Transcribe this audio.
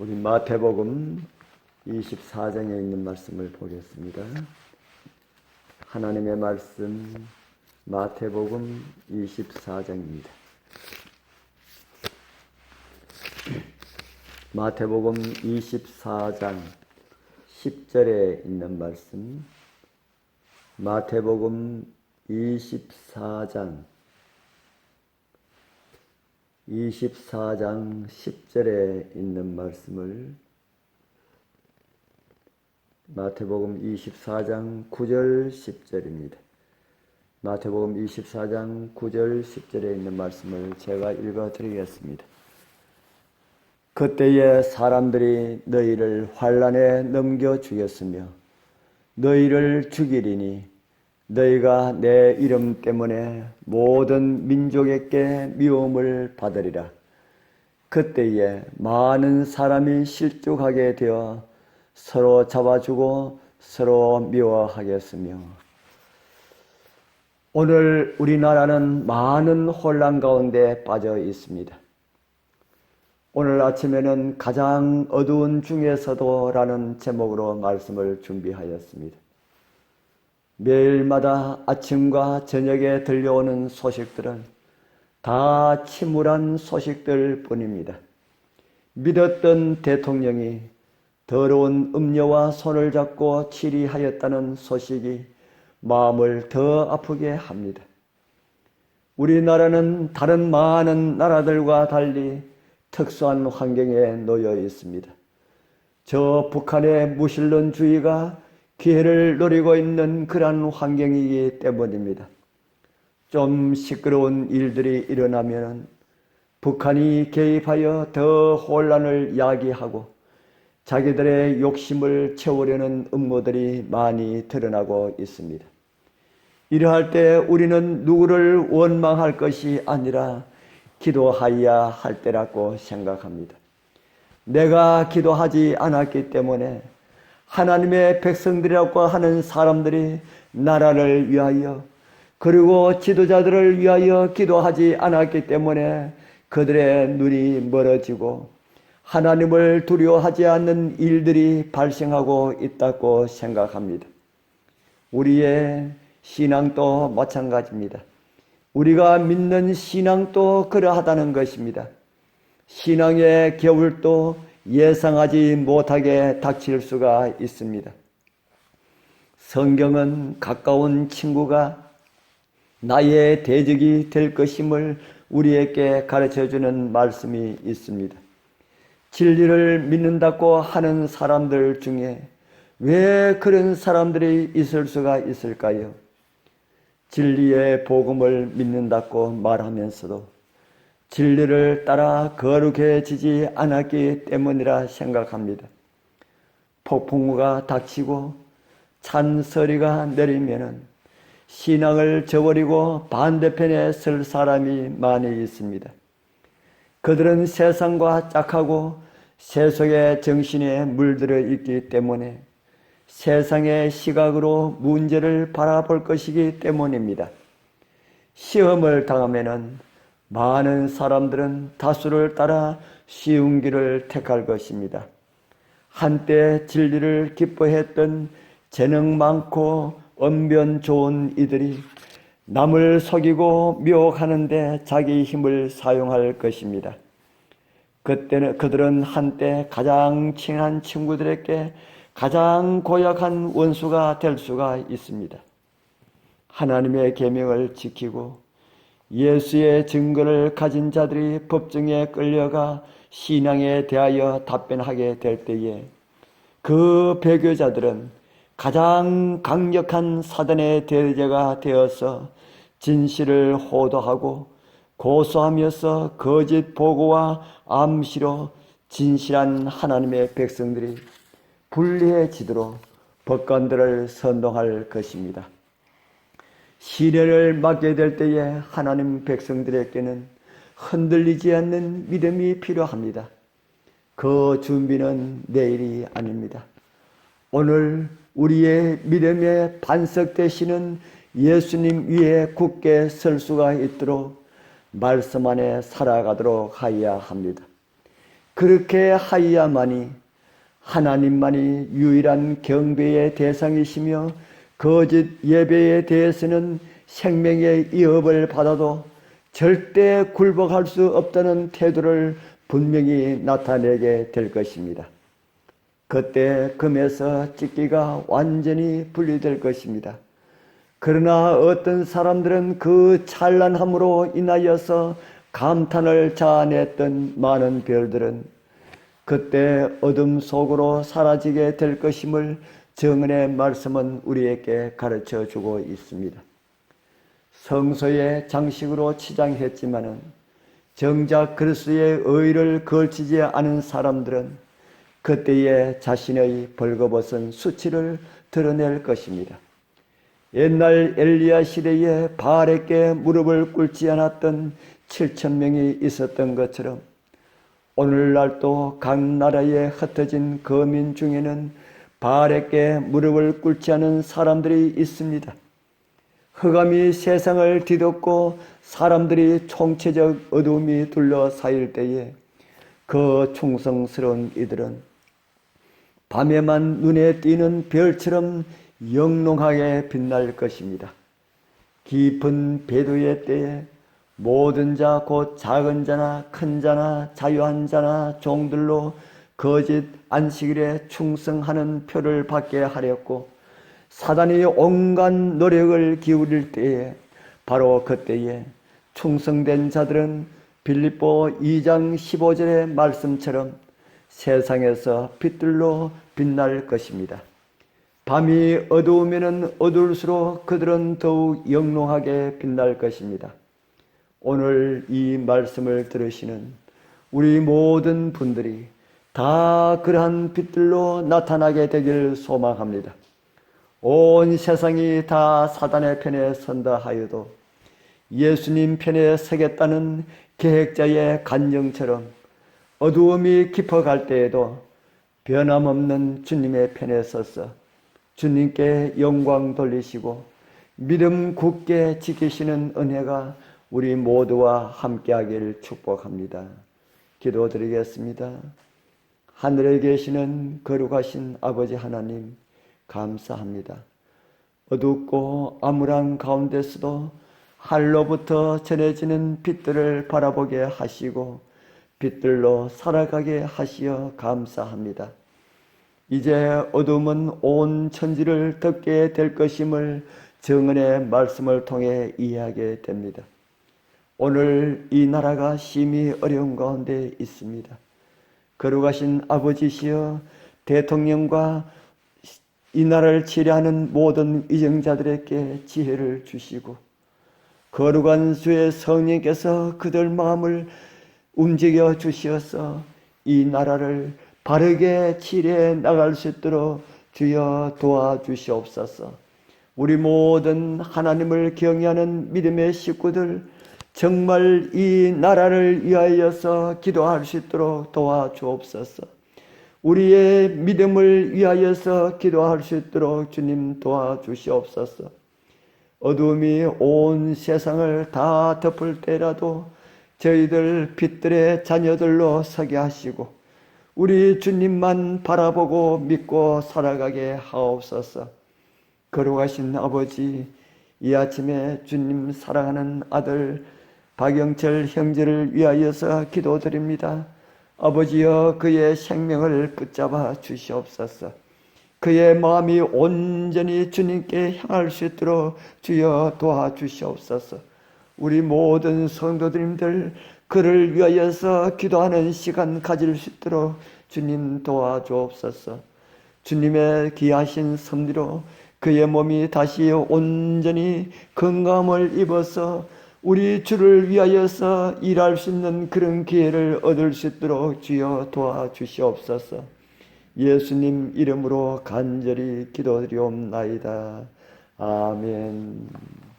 우리 마태복음 24장에 있는 말씀을 보겠습니다. 하나님의 말씀 마태복음 24장입니다. 마태복음 24장 10절에 있는 말씀 마태복음 24장 24장 10절에 있는 말씀을 마태복음 24장 9절 10절입니다. 마태복음 24장 9절 10절에 있는 말씀을 제가 읽어 드리겠습니다. 그때에 사람들이 너희를 환란에 넘겨 주겠으며 너희를 죽이리니 너희가 내 이름 때문에 모든 민족에게 미움을 받으리라. 그때에 많은 사람이 실족하게 되어 서로 잡아주고 서로 미워하겠으며 오늘 우리나라는 많은 혼란 가운데 빠져 있습니다. 오늘 아침에는 가장 어두운 중에서도라는 제목으로 말씀을 준비하였습니다. 매일마다 아침과 저녁에 들려오는 소식들은 다 침울한 소식들 뿐입니다. 믿었던 대통령이 더러운 음료와 손을 잡고 치리하였다는 소식이 마음을 더 아프게 합니다. 우리나라는 다른 많은 나라들과 달리 특수한 환경에 놓여 있습니다. 저 북한의 무신론주의가 기회를 노리고 있는 그러한 환경이기 때문입니다. 좀 시끄러운 일들이 일어나면 북한이 개입하여 더 혼란을 야기하고 자기들의 욕심을 채우려는 음모들이 많이 드러나고 있습니다. 이러할 때 우리는 누구를 원망할 것이 아니라 기도하여야 할 때라고 생각합니다. 내가 기도하지 않았기 때문에 하나님의 백성들이라고 하는 사람들이 나라를 위하여 그리고 지도자들을 위하여 기도하지 않았기 때문에 그들의 눈이 멀어지고 하나님을 두려워하지 않는 일들이 발생하고 있다고 생각합니다. 우리의 신앙도 마찬가지입니다. 우리가 믿는 신앙도 그러하다는 것입니다. 신앙의 겨울도 예상하지 못하게 닥칠 수가 있습니다. 성경은 가까운 친구가 나의 대적이 될 것임을 우리에게 가르쳐 주는 말씀이 있습니다. 진리를 믿는다고 하는 사람들 중에 왜 그런 사람들이 있을 수가 있을까요? 진리의 복음을 믿는다고 말하면서도 진리를 따라 거룩해지지 않았기 때문이라 생각합니다. 폭풍우가 닥치고 찬소리가 내리면은 신앙을 저버리고 반대편에 설 사람이 많이 있습니다. 그들은 세상과 짝하고 세속의 정신에 물들어 있기 때문에 세상의 시각으로 문제를 바라볼 것이기 때문입니다. 시험을 당하면은 많은 사람들은 다수를 따라 쉬운 길을 택할 것입니다. 한때 진리를 기뻐했던 재능 많고 언변 좋은 이들이 남을 속이고 미혹하는데 자기 힘을 사용할 것입니다. 그때는 그들은 한때 가장 친한 친구들에게 가장 고약한 원수가 될 수가 있습니다. 하나님의 계명을 지키고 예수의 증거를 가진 자들이 법정에 끌려가 신앙에 대하여 답변하게 될 때에 그 배교자들은 가장 강력한 사단의 대제가 되어서 진실을 호도하고 고소하면서 거짓 보고와 암시로 진실한 하나님의 백성들이 불리해지도록 법관들을 선동할 것입니다. 시련을 맞게 될 때에 하나님 백성들에게는 흔들리지 않는 믿음이 필요합니다. 그 준비는 내일이 아닙니다. 오늘 우리의 믿음의 반석 되시는 예수님 위에 굳게 설 수가 있도록 말씀 안에 살아가도록 하여야 합니다. 그렇게 하여야만이 하나님만이 유일한 경배의 대상이시며 거짓 예배에 대해서는 생명의 위협을 받아도 절대 굴복할 수 없다는 태도를 분명히 나타내게 될 것입니다. 그때 금에서 찢기가 완전히 분리될 것입니다. 그러나 어떤 사람들은 그 찬란함으로 인하여서 감탄을 자아냈던 많은 별들은 그때 어둠 속으로 사라지게 될 것임을 정은의 말씀은 우리에게 가르쳐 주고 있습니다. 성소의 장식으로 치장했지만은 정작 그리스도의 의를 걸치지 않은 사람들은 그때에 자신의 벌거벗은 수치를 드러낼 것입니다. 옛날 엘리야 시대에 바알에게 무릎을 꿇지 않았던 7천 명이 있었던 것처럼 오늘날도 각 나라에 흩어진 거민 중에는 바알에게 무릎을 꿇지 않은 사람들이 있습니다. 흑암이 세상을 뒤덮고 사람들이 총체적 어둠이 둘러싸일 때에 그 충성스러운 이들은 밤에만 눈에 띄는 별처럼 영롱하게 빛날 것입니다. 깊은 배도의 때에 모든 자 곧 작은 자나 큰 자나 자유한 자나 종들로 거짓 안식일에 충성하는 표를 받게 하렸고 사단이 온갖 노력을 기울일 때에 바로 그때에 충성된 자들은 빌립보 2장 15절의 말씀처럼 세상에서 빛들로 빛날 것입니다. 밤이 어두우면 어두울수록 그들은 더욱 영롱하게 빛날 것입니다. 오늘 이 말씀을 들으시는 우리 모든 분들이 다 그러한 빛들로 나타나게 되길 소망합니다. 온 세상이 다 사단의 편에 선다 하여도 예수님 편에 서겠다는 계획자의 간정처럼 어두움이 깊어갈 때에도 변함없는 주님의 편에 서서 주님께 영광 돌리시고 믿음 굳게 지키시는 은혜가 우리 모두와 함께하기를 축복합니다. 기도드리겠습니다. 하늘에 계시는 거룩하신 아버지 하나님 감사합니다. 어둡고 암울한 가운데서도 하로부터 전해지는 빛들을 바라보게 하시고 빛들로 살아가게 하시어 감사합니다. 이제 어둠은 온 천지를 덮게 될 것임을 정은의 말씀을 통해 이해하게 됩니다. 오늘 이 나라가 심히 어려운 가운데 있습니다. 거룩하신 아버지시여 대통령과 이 나라를 치료하는 모든 위정자들에게 지혜를 주시고 거룩한 주의 성령께서 그들 마음을 움직여 주시어서 이 나라를 바르게 치료해 나갈 수 있도록 주여 도와주시옵소서. 우리 모든 하나님을 경외하는 믿음의 식구들 정말 이 나라를 위하여서 기도할 수 있도록 도와주옵소서. 우리의 믿음을 위하여서 기도할 수 있도록 주님 도와주시옵소서. 어둠이 온 세상을 다 덮을 때라도 저희들 빛들의 자녀들로 서게 하시고 우리 주님만 바라보고 믿고 살아가게 하옵소서. 거룩하신 아버지, 이 아침에 주님 사랑하는 아들 박영철 형제를 위하여서 기도드립니다. 아버지여 그의 생명을 붙잡아 주시옵소서. 그의 마음이 온전히 주님께 향할 수 있도록 주여 도와주시옵소서. 우리 모든 성도들님들 그를 위하여서 기도하는 시간 가질 수 있도록 주님 도와주옵소서. 주님의 귀하신 섭리로 그의 몸이 다시 온전히 건강을 입어서 우리 주를 위하여서 일할 수 있는 그런 기회를 얻을 수 있도록 주여 도와주시옵소서. 예수님 이름으로 간절히 기도드리옵나이다. 아멘.